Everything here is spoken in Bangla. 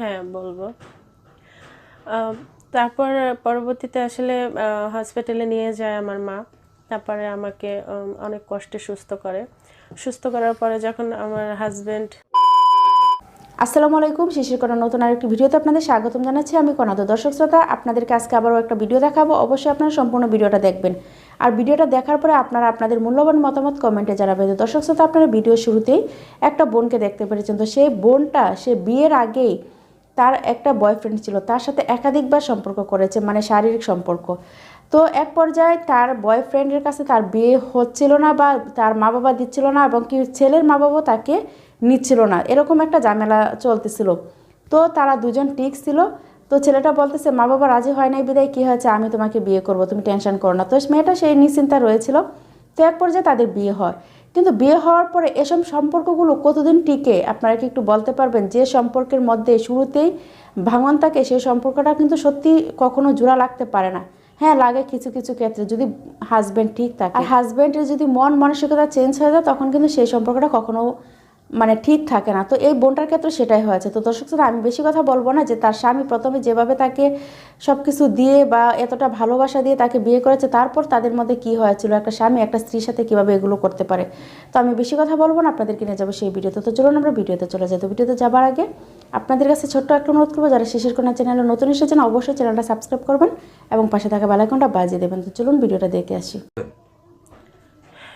হ্যাঁ বলব। তারপর পরবর্তীতে আসলে হসপিটালে নিয়ে যায় আমার মা। তারপরে আমাকে অনেক কষ্টে সুস্থ করে। সুস্থ করার পরে যখন আমার হাজবেন্ড আসসালামু আলাইকুম শিশির করা নতুন আরেকটি ভিডিওতে আপনাদের স্বাগতম জানাচ্ছি। আমি কনাদ, দর্শক শ্রোতা। আপনাদেরকে আজকে আবারও একটা ভিডিও দেখাবো। অবশ্যই আপনারা সম্পূর্ণ ভিডিওটা দেখবেন। আর ভিডিওটা দেখার পরে আপনারা আপনাদের মূল্যবান মতামত কমেন্টে জানাবেন। দর্শক শ্রোতা, আপনারা ভিডিও শুরুতেই একটা বোনকে দেখতে পেরেছেন। তো সেই বোনটা, সে বিয়ের আগেই তার একটা বয়ফ্রেন্ড ছিল, তার সাথে একাধিকবার সম্পর্ক করেছে মানে শারীরিক সম্পর্ক। তো এক পর্যায়ে তার বয়ফ্রেন্ডের কাছে তার বিয়ে হচ্ছিল না বা তার মা বাবা দিচ্ছিল না এবং কি ছেলের মা বাবা তাকে নিচ্ছিল না, এরকম একটা ঝামেলা চলতেছিল। তো তারা দুজন টিক ছিল, তো ছেলেটা বলতেছে মা বাবা রাজি হয় নাই বিদায়, কী হয়েছে? আমি তোমাকে বিয়ে করব, তুমি টেনশন করো না। তো মেয়েটা সেই নিশ্চিন্তা রয়েছিল। তো এক পর্যায়ে তাদের বিয়ে হয়। কিন্তু বিয়ে হওয়ার পরে এসব সম্পর্কগুলো কতদিন টিকে? আপনারা কি একটু বলতে পারবেন যে সম্পর্কের মধ্যে শুরুতেই ভাঙন থাকে, সেই সম্পর্কটা কিন্তু সত্যি কখনো জোড়া লাগতে পারে না। হ্যাঁ লাগে কিছু কিছু ক্ষেত্রে যদি হাজব্যান্ড ঠিক থাকে। আর হাজব্যান্ডের যদি মন, মানসিকতা চেঞ্জ হয়ে যায়, তখন কিন্তু সেই সম্পর্কটা কখনো মানে ঠিক থাকে না। তো এই বোনটার ক্ষেত্রে সেটাই হয়েছে। তো দর্শক শ্রোতা, আমি বেশি কথা বলব না যে তার স্বামী প্রথমে যেভাবে তাকে সব কিছু দিয়ে বা এতটা ভালোবাসা দিয়ে তাকে বিয়ে করেছে তারপর তাদের মধ্যে কি হয়েছিল একটা স্বামী একটা স্ত্রীর সাথে কীভাবে এগুলো করতে পারে। তো আমি বেশি কথা বলব না আপনাদেরকে নিয়ে যাব সেই ভিডিওতে। তো চলুন আমরা ভিডিওতে চলে যাই। তো ভিডিওতে যাবার আগে আপনাদের কাছে ছোট্ট একটা অনুরোধ করব যারা শেষের কোনো চ্যানেলে নতুন এসেছেন অবশ্যই চ্যানেলটা সাবস্ক্রাইব করবেন এবং পাশে থাকা বেলাইকনটা বাজিয়ে দেবেন। তো চলুন ভিডিওটা দেখে আসি।